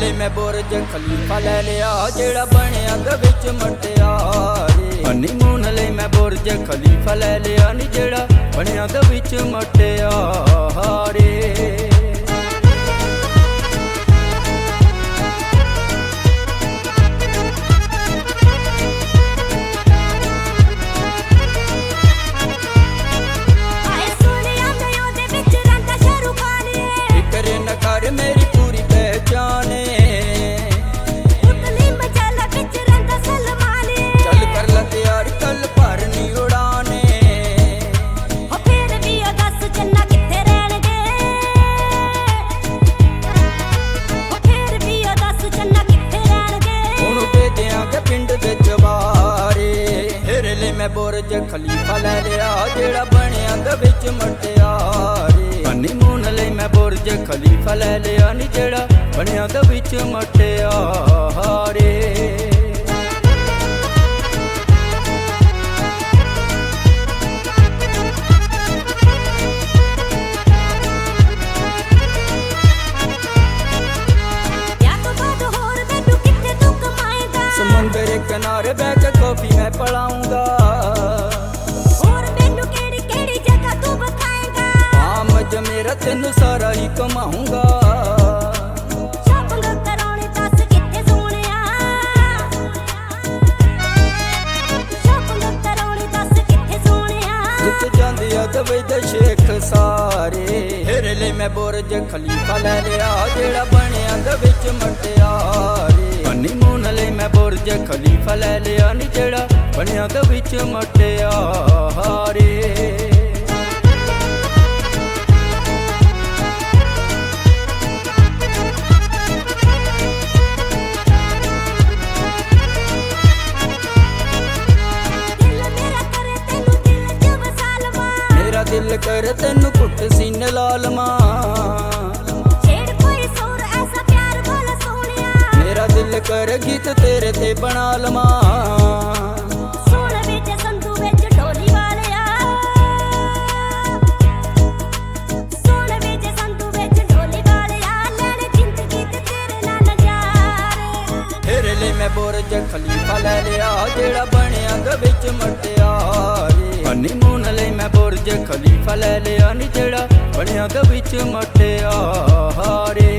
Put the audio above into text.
ਲਈ ਮੈਂ Burj Khalifa ਲੈ ਲਿਆ, ਜਿਹੜਾ ਬਣਿਆ ਦੇ ਵਿੱਚ ਮਟਿਆਰੇ ਹਨੀਮੂਨ ਲਈ ਮੈਂ ਬੁਰਜ ਖਲੀਫਾ ਲੈ ਲਿਆ ਨੀ, ਜਿਹੜਾ ਬਣਿਆ ਦੇ ਵਿੱਚ ਮਟਿਆਰੇ ਬੁਰਜ ਖਲੀਫਾ ਲੈ ਲਿਆ ਜਿਹੜਾ ਬਣਿਆ ਦੇ ਵਿੱਚ ਮਟਿਆਰੇ ਹਨੀਮੂਨ ਲਈ ਮੈਂ ਬੁਰਜ ਖਲੀਫਾ ਲੈ ਲਿਆ ਨੀ ਜਿਹੜਾ ਬਣਿਆ ਦੇ ਵਿੱਚ ਮਟਿਆਰੇ ਸਾਰਾ ਹੀ ਕਮਾਉਂਗਾ ਸ਼ਾਪਿੰਗ ਕਰਾਉਣੀ ਦੱਸ ਕਿੱਥੇ ਸੋਹਣਿਆ। ਸ਼ਾਪਿੰਗ ਕਰਾਉਣੀ ਦੱਸ ਕਿੱਥੇ ਸੋਹਣਿਆ। ਜਿੱਤ ਜਾਂਦੀ ਆ ਦਵੇ ਦੇ ਸ਼ੇਖ ਸਾਰੇ। ਤੇਰੇ ਲਈ ਮੈਂ ਬੁਰਜ ਖਲੀਫਾ ਲੈ ਲਿਆ ਜਿਹੜਾ ਬਣਿਆ ਦੇ ਵਿੱਚ ਮਟਿਆਰੇ। ਹਨੀਮੂਨ ਲਈ ਮੈਂ ਬੁਰਜ ਖਲੀਫਾ ਲੈ ਲਿਆ ਨੀ ਜਿਹੜਾ ਬਣਿਆ ਦੇ ਵਿੱਚ ਮਟਿਆਰੇ। ਕਰ ਤੈਨੂੰ ਘੁੱਟ ਸੀਨੇ ਲਾਲਮਾ ਛੇੜ ਕੋਈ ਸੌਰ ਐਸਾ ਪਿਆਰ ਵਾਲਾ ਸੋਹਣਿਆ। ਮੇਰਾ ਦਿਲ ਕਰ ਗੀਤ ਤੇਰੇ ਤੇ ਬਣਾ ਲਵਾਂ। ਸੋਹਣ ਵਿੱਚ ਸੰਧੂ ਵਿੱਚ ਢੋਲੀ ਵਾਲਿਆ। ਸੋਹਣ ਵਿੱਚ ਸੰਧੂ ਵਿੱਚ ਢੋਲੀ ਵਾਲਿਆ। ਲੈਣ ਜ਼ਿੰਦਗੀ ਤੇ ਤੇਰੇ ਨਾਲ ਨਜ਼ਾਰੇ ਤੇਰੇ ਲਈ ਮੈਂ ਬੁਰਜ ਖਲੀਫਾ ਲੈ ਲਿਆ ਜਿਹੜਾ ਬਣਿਆ ਦੇ ਵਿੱਚ ਮਟਿਆਰੇ ਹਨੀਮੂਨ ਵਜ਼ੀਫਾ ਲੈ ਲਿਆ ਨੀ ਜਿਹੜਾ ਬਣਿਆ ਗ ਵਿੱਚ ਮਟਿਆ ਹਾਰੇ।